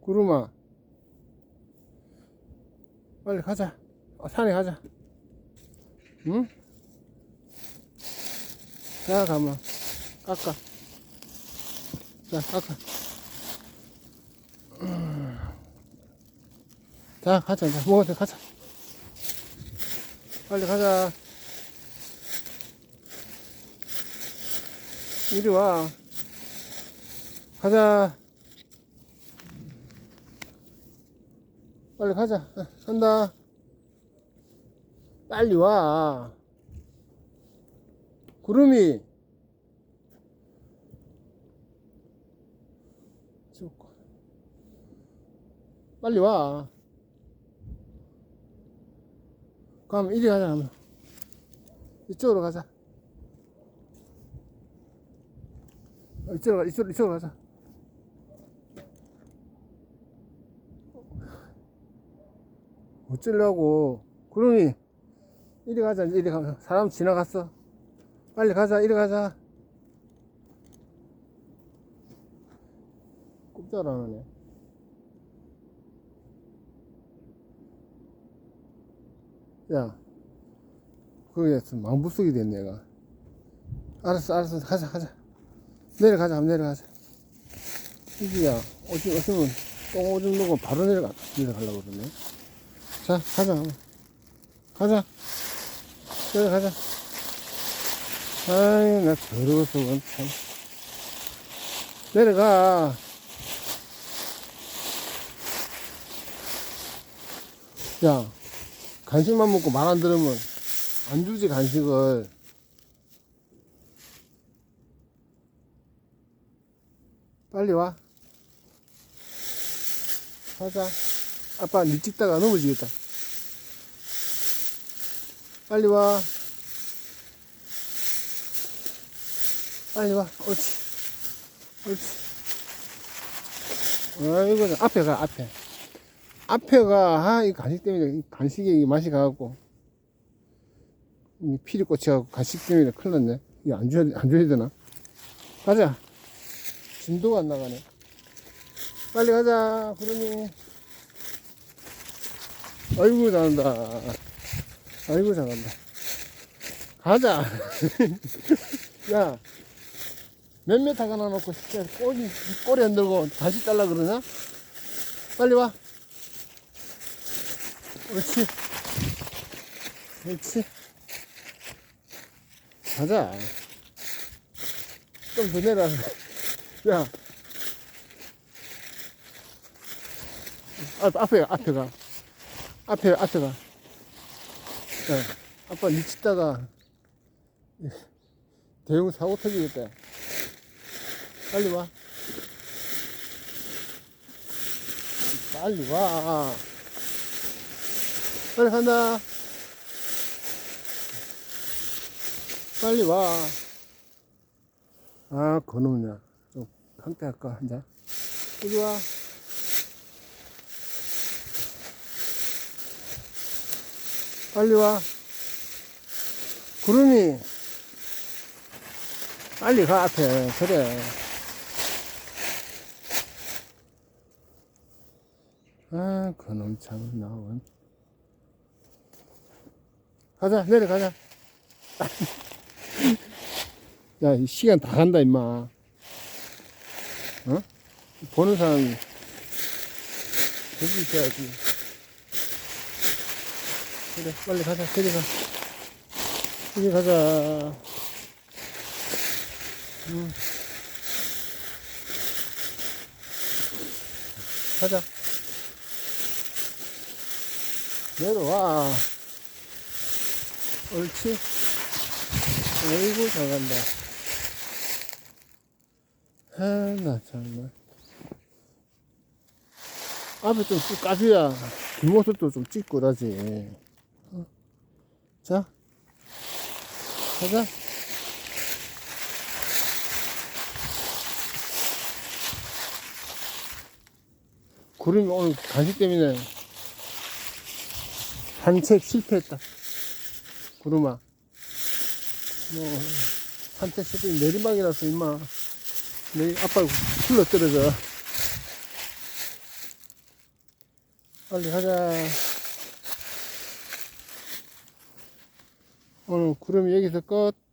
구름아. 빨리 가자. 어, 산에 가자. 응? 자 가만 깎아. 자 깎아. 음. 자 가자 자 먹어도 가자. 빨리 가자. 이리 와. 가자 빨리 가자. 어, 간다. 빨리 와. 구름이. 빨리 와. 그럼 이리 가자 그러면. 이쪽으로 가자. 어, 이쪽으로 가 이쪽으로, 이쪽으로 가자 어쩌려고. 구름이 이리 가자 이리 가자 사람 지나갔어. 빨리 가자 이리 가자. 꼼짝 안 하네. 야 거기에서 망부쓰기 됐네 얘가. 알았어 알았어. 가자 가자. 내려가자 내려가자. 이기야 오줌은 똥 오줌 누고 바로 내려가 내려가려고 그러네 자 가자. 가자. 내려가자. 아이 나 더러워서 그건 참. 내려가. 야 간식만 먹고 말 안 들으면 안 주지 간식을. 빨리 와. 가자. 아빠 니 찍다가 넘어지겠다 빨리 와. 빨리 와. 옳지. 옳지. 아이고 앞에 가 앞에. 앞에 가. 아 이 간식 때문에 이 간식에 이 맛이 가갖고. 이 피리 꽂혀갖고 간식 때문에 큰일 났네. 이거 안 줘야 안 줘야 되나? 가자. 진도가 안 나가네. 빨리 가자 구름이. 아이고 잘한다 아이고 잘한다 가자. 야 몇몇 놔놓고 진짜 꼬리 꼬리 안 들고 다시 달라 그러냐? 빨리 와. 옳지. 옳지. 가자. 좀 더 내려 야. 앞, 앞에 앞에 가. 앞에 앞에 가 야, 아빠 미치다가 대형 사고 터지겠다 빨리 와 빨리 와 빨리 간다 빨리 와 아, 그놈이야. 좀, 한테 할까, 한 잔? 이리 와. 빨리 와. 구름이. 빨리 가, 앞에. 그래. 아, 그놈 참, 나온. 가자, 내려가자. 야, 이 시간 다 간다, 임마. 어? 보는 사람이, 여기 있어야지. 그래, 빨리 가자, 저리 가. 저리 가자. 응. 가자. 내려와. 옳지. 어이구, 잘 간다. 아, 나 정말. 앞에 좀쭉 까줘야 뒷모습도 좀 찍고 그러지. 어? 자, 가자. 구름이 오늘 간식 때문에 산책 실패했다. 구름아. 뭐, 산책 실패 내리막이라서 임마. 내일 아빠 굴러 떨어져. 빨리 가자. 오늘 구름이 여기서 끝.